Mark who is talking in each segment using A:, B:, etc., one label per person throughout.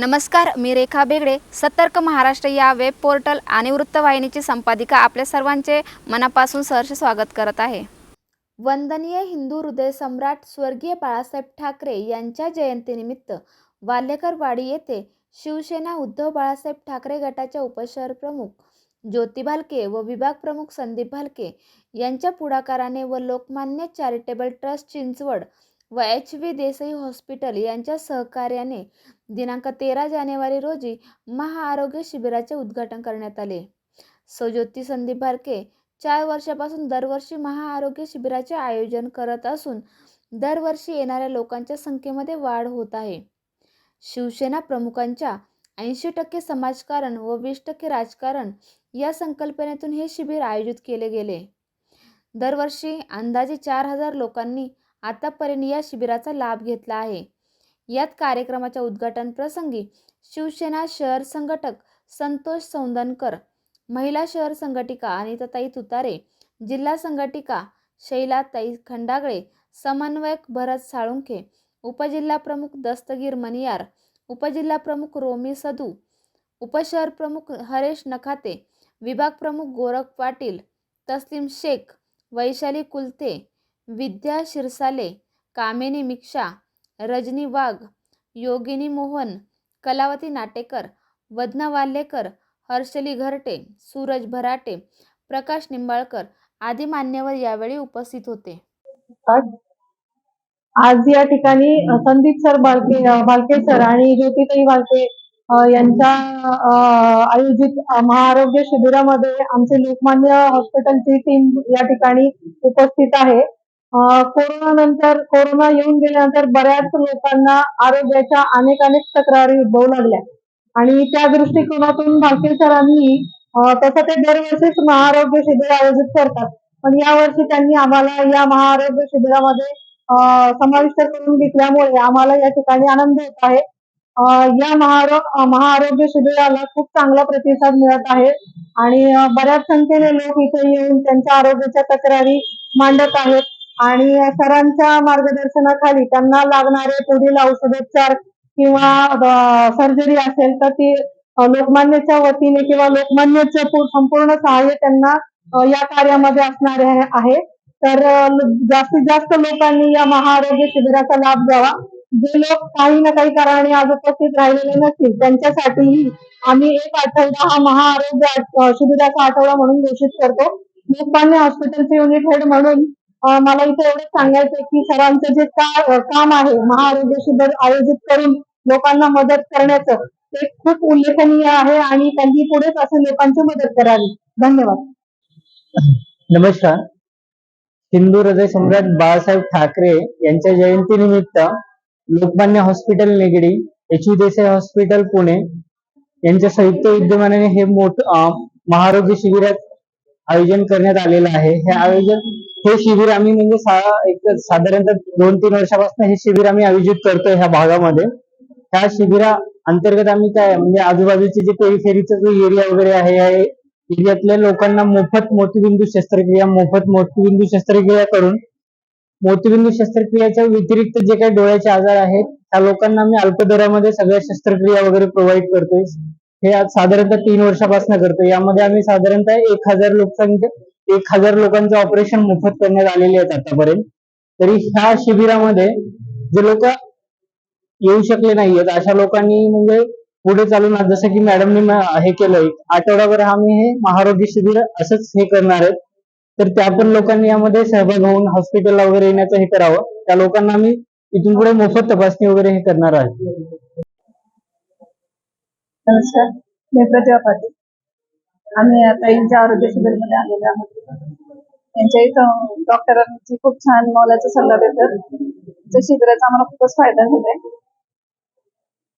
A: नमस्कार मी रेखा बेगडे. सतर्क महाराष्ट्र या वेब पोर्टल आणि वृत्तवाहिनीची संपादिका आपल्या सर्वांचे मनापासून सहर्ष स्वागत करत आहे. वंदनीय हिंदू हृदय सम्राट स्वर्गीय बाळासाहेब ठाकरे यांच्या जयंतीनिमित्त वाल्हेकरवाडी येथे शिवसेना उद्धव बाळासाहेब ठाकरे गटाच्या उपशहर प्रमुख ज्योती भालके व विभाग प्रमुख संदीप भालके यांच्या पुढाकाराने व लोकमान्य चॅरिटेबल ट्रस्ट चिंचवड व एच व्ही देसाई हॉस्पिटल यांच्या सहकार्याने दिनांक तेरा जानेवारी रोजी महाआरोग्य शिबिराचे उद्घाटन करण्यात आले. सौज्योती संदीप भारके चार वर्षापासून दरवर्षी महाआरोग्य शिबिराचे आयोजन करत असून दरवर्षी येणाऱ्या लोकांच्या संख्येमध्ये वाढ होत आहे. शिवसेना प्रमुखांच्या ऐंशी टक्के समाजकारण व वीस टक्के राजकारण या संकल्पनेतून हे शिबिर आयोजित केले गेले. दरवर्षी अंदाजे चार हजार लोकांनी आतापर्यंत या शिबिराचा लाभ घेतला आहे. यात कार्यक्रमाच्या उद्घाटन प्रसंगी शिवसेना शहर संघटक संतोष सौंदनकर महिला शहर संघटिका अनिताताई तुतारे जिल्हा संघटिका शैलाताई खंडागळे समन्वयक भरत साळुंखे उपजिल्हा प्रमुख दस्तगीर मनियार उपजिल्हा प्रमुख रोमी सदू उपशहर प्रमुख हरेश नखाते विभाग प्रमुख गोरख पाटील तस्लीम शेख वैशाली कुलते विद्या शिरसाले कामिनी मिक्षा रजनी वाघ योगिनी मोहन कलावती नाटेकर वदना वाल्हेकर हर्षली घरटे सूरज भराटे प्रकाश निंबाळकर आदी मान्यवर यावेळी उपस्थित होते.
B: आज या ठिकाणी संदीप सर बालके बालके सर आणि ज्योतिताई बालके यांच्या आयोजित महाआरोग्य शिबिरामध्ये आमचे लोकमान्य हॉस्पिटलची टीम या ठिकाणी उपस्थित आहे. कोरोना नंतर कोरोना येऊन गेल्यानंतर बऱ्याच लोकांना आरोग्याच्या अनेक अनेक तक्रारी उद्भवू लागल्या. आणि त्या दृष्टिकोनातून भालके सरांनी तसं ते दरवर्षीच महाआरोग्य शिबिर आयोजित करतात. पण यावर्षी त्यांनी आम्हाला या महाआरोग्य शिबिरामध्ये समाविष्ट करून घेतल्यामुळे आम्हाला या ठिकाणी आनंद होत आहे. या महाआरो महाआरोग्य शिबिराला खूप चांगला प्रतिसाद मिळत आहे. आणि बऱ्याच संख्येने लोक इथे येऊन त्यांच्या आरोग्याच्या तक्रारी मांडत आहेत. आणि सरांच्या मार्गदर्शनाखाली त्यांना लागणारे पुढील औषधोपचार किंवा सर्जरी असेल तर ती लोकमान्यच्या वतीने किंवा लोकमान्यचं संपूर्ण सहाय्य त्यांना या कार्यामध्ये असणारे आहे तर जास्तीत जास्त लोकांनी या महाआरोग्य शिबिराचा लाभ घ्यावा. जे लोक काही ना काही कारणाने आज उपस्थित राहिलेले नसतील त्यांच्यासाठीही आम्ही एक आठवडा हा महाआरोग्य शिबिराचा आठवडा म्हणून घोषित करतो. लोकमान्य हॉस्पिटलचे युनिट हेड म्हणून मला इथे एवढंच सांगायचं की सरांचं जे का- काम आहे महाआरोग्य शिबिर आयोजित करून लोकांना मदत करण्याचं ते खूप उल्लेखनीय आहे आणि त्यांनी पुढेच असं लोकांची मदत करावी. धन्यवाद.
C: नमस्कार. हिंदू हृदय सम्राट बाळासाहेब ठाकरे यांच्या जयंतीनिमित्त Lokmanya hospital Nigdi H Desai hospital Pune यांच्या संयुक्त विद्यमानाने हे मोठ महारोग्य शिबिरात आयोजन करण्यात आलेलं आहे. हे आयोजन हे शिबिर आम्ही म्हणजे एक साधारणतः दोन तीन वर्षापासून हे शिबिर आम्ही आयोजित करतोय ह्या भागामध्ये. त्या शिबिरा अंतर्गत आम्ही काय म्हणजे आजूबाजूचे जे पेरीफेरीचा जो एरिया वगैरे आहे या एरियातल्या लोकांना मोफत मोतीबिंदू शस्त्रक्रिया मोफत मोतीबिंदू शस्त्रक्रिया करून मोतीबिंदू शस्त्रक्रियाच्या व्यतिरिक्त जे काही डोळ्याचे आजार आहेत त्या लोकांना आम्ही अल्पदरामध्ये सगळ्या शस्त्रक्रिया वगैरे प्रोव्हाइड करतोय. हे आज साधारणतः तीन वर्षापासून करतोय. यामध्ये आम्ही साधारणतः एक हजार लोकसंख्या एक हजार लोकांचं ऑपरेशन मोफत करण्यात आलेले आहेत आतापर्यंत. तरी ह्या शिबिरामध्ये जे लोक येऊ शकले नाहीयेत अशा लोकांनी म्हणजे पुढे चालून जसं की मॅडमनी हे केलंय आठवडाभर आम्ही हे महारोग्य शिबिर असंच हे करणार आहेत. तर त्या पण लोकांनी यामध्ये सहभाग होऊन हॉस्पिटलला वगैरे येण्याचं हे करावं. त्या लोकांना आम्ही इथून पुढे मोफत तपासणी वगैरे हे करणार आहे.
B: नमस्कार. मी प्रतिभा पाटील. आम्ही आता यांच्या आरोग्य शिबिरमध्ये आलेलो आहोत. त्यांच्या इथं डॉक्टरांची खूप छान मोलाचा सल्ला देतात. त्या शिबिराचा आम्हाला खूपच फायदा झालाय.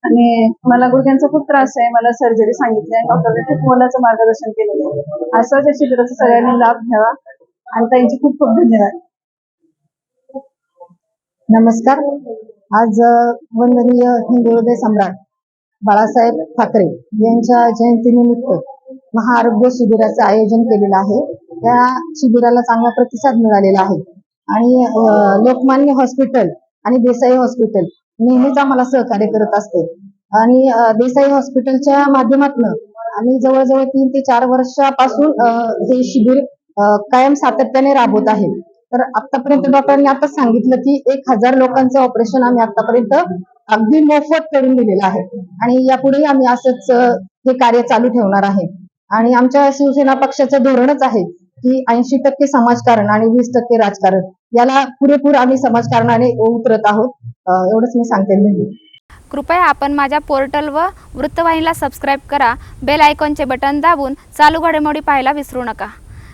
B: आणि मला गुडघ्यांचा खूप त्रास आहे. मला सर्जरी सांगितली आणि डॉक्टरने खूप मोलाचं मार्गदर्शन केलेलं आहे. असं त्या शिबिराचा सगळ्यांनी लाभ घ्यावा. आणि त्यांची खूप खूप धन्यवाद.
D: नमस्कार. आज वंदनीय हिंदू सम्राट बाळासाहेब ठाकरे यांच्या जयंतीनिमित्त महाआरोग्य शिबिराचं आयोजन केलेलं आहे. त्या शिबिराला चांगला प्रतिसाद मिळालेला आहे. आणि लोकमान्य हॉस्पिटल आणि देसाई हॉस्पिटल नेहमीच आम्हाला सहकार्य करत असते. आणि देसाई हॉस्पिटलच्या माध्यमातून आम्ही जवळजवळ तीन ते चार वर्षापासून हे शिबिर कायम सातत्याने राबवत आहे. तर आतापर्यंत डॉक्टरांनी आता सांगितलं की एक हजार लोकांचं ऑपरेशन आम्ही आतापर्यंत अगदी मोफत करून दिलेलं आहे. आणि यापुढेही आम्ही असंच हे कार्य चालू ठेवणार आहे. आणि आमच्या शिवसेना पक्षाचं धोरणच आहे की ऐंशी टक्के समाजकारण आणि वीस टक्के राजकारण. याला पुरेपूर आम्ही समाजकारणाने उतरत आहोत. एवढंच मी सांगते.
A: कृपया आपण माझ्या पोर्टल व वृत्तवाहिनीला सबस्क्राईब करा. बेल आयकॉनचे बटन दाबून चालू घडामोडी पाहायला विसरू नका.